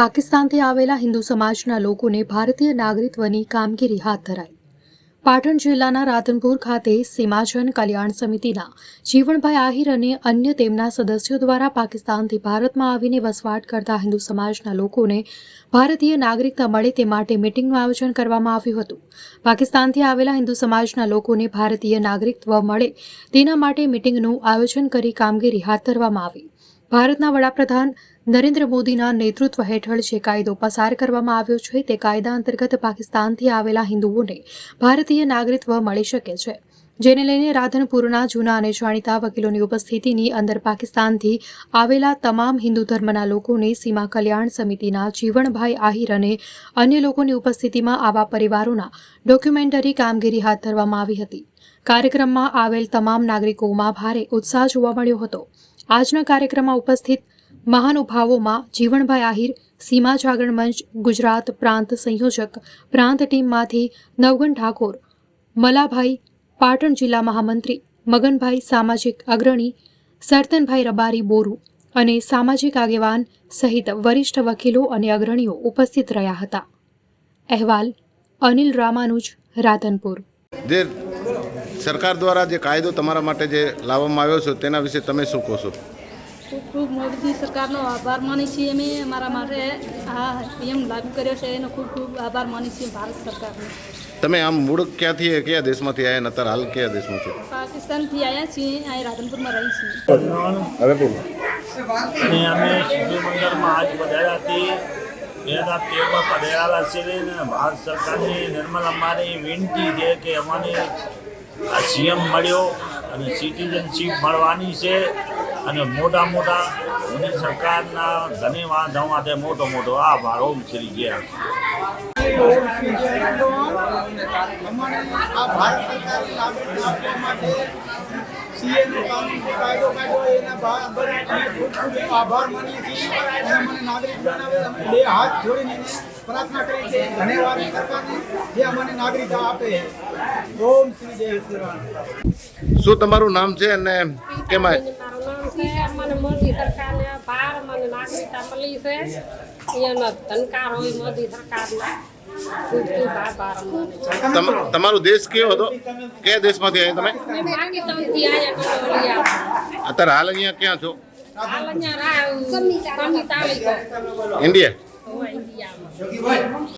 પાકિસ્તાનથી આવેલા હિન્દુ સમાજના લોકોને ભારતીય નાગરિકત્વની કામગીરી હાથ ધરાઈ. પાટણ જિલ્લાના રાધનપુર ખાતે સીમાજન કલ્યાણ સમિતિના જીવણભાઈ આહિર અને અન્ય તેમના સદસ્યો દ્વારા પાકિસ્તાનથી ભારતમાં આવીને વસવાટ કરતા હિન્દુ સમાજના લોકોને ભારતીય નાગરિકતા મળે તે માટે મિટિંગનું આયોજન કરવામાં આવ્યું હતું. પાકિસ્તાનથી આવેલા હિન્દુ સમાજના લોકોને ભારતીય નાગરિકત્વ મળે તેના માટે મિટિંગનું આયોજન કરી કામગીરી હાથ ધરવામાં આવી. ભારતના વડાપ્રધાન નરેન્દ્ર મોદીના નેતૃત્વ હેઠળ જે કાયદો પસાર કરવામાં આવ્યો છે, તે કાયદા અંતર્ગત પાકિસ્તાનથી આવેલા હિન્દુઓને ભારતીય નાગરિકત્વ મળી શકે છે. જેને લઈને રાધનપુરના જૂના અને જાણીતા વકીલોની ઉપસ્થિતિની અંદર પાકિસ્તાનથી આવેલા તમામ હિન્દુ ધર્મના લોકોને સીમા કલ્યાણ સમિતિના જીવણભાઈ આહિર અને અન્ય લોકોની ઉપસ્થિતિમાં આવા પરિવારોના ડોક્યુમેન્ટરી કામગીરી હાથ ધરવામાં આવી હતી. કાર્યક્રમમાં આવેલ તમામ નાગરિકોમાં ભારે ઉત્સાહ જોવા મળ્યો હતો. આજના કાર્યક્રમમાં ઉપસ્થિત મહાનુભાવોમાં જીવણભાઈ આહિર, સીમા જાગરણ મંચ, ગુજરાત પ્રાંત સંયોજક, પ્રાંત ટીમમાંથી નવગણ ઠાકોર, મલાભાઈ, પાટણ જિલ્લા મહામંત્રી, મગનભાઈ સામાજિક અગ્રણી, સરતનભાઈ રબારી બોરુ અને સામાજિક આગેવાન સહિત વરિષ્ઠ વકીલો અને અગ્રણીઓ ઉપસ્થિત રહ્યા હતા. અહેવાલ, અનિલ રામાનુજ, રાધનપુર. જે સરકાર દ્વારા જે કાયદો તમારા માટે જે લાવવામાં આવ્યો છે, તેના વિશે તમે શું કહો છો? ખૂબ ખૂબ મોદી સરકારનો આભાર માની છીએ અમે. અમારા માટે આ નિયમ લાગુ કર્યો છે. એનો ખૂબ ખૂબ આભાર માની છીએ ભારત સરકારનો. તમે આમ મૂળ ક્યાંથી કયા દેશમાંથી આવ્યા અત્યારે હાલ કયા દેશમાંથી પાકિસ્તાનથી આવ્યા છીએ. અહીં રાધનપુરમાં રહી છીએ. હવે અને અમે સૂર્ય મંદિરમાં આજ પધાર્યા હતી બે હજાર તેરમાં પધારેલા છે ને ભારત સરકારની નિર્મલ અમારી વિનંતી છે કે અમને આ સીએમ મળ્યો અને સિટીઝનશીપ મળવાની છે. અને મોટા મોટા મોદી સરકારના ધન્યવાદ માટે મોટો મોટો આભાર ઓમ શ્રી ગયા આ સીએનો કાનૂન શું તમારું નામ છે અને કેમાં નામ છે મને મોદી સરકારને ભાર મને નાગરિકતા મળી છે. એનો ધનકાર હોય મોદી સરકારનો. તમારો દેશ કયો હતો? કયા દેશમાંથી આવ્યા તમે? અત્યારે હાલ અહીંયા ક્યાં છો? ઇન્ડિયા?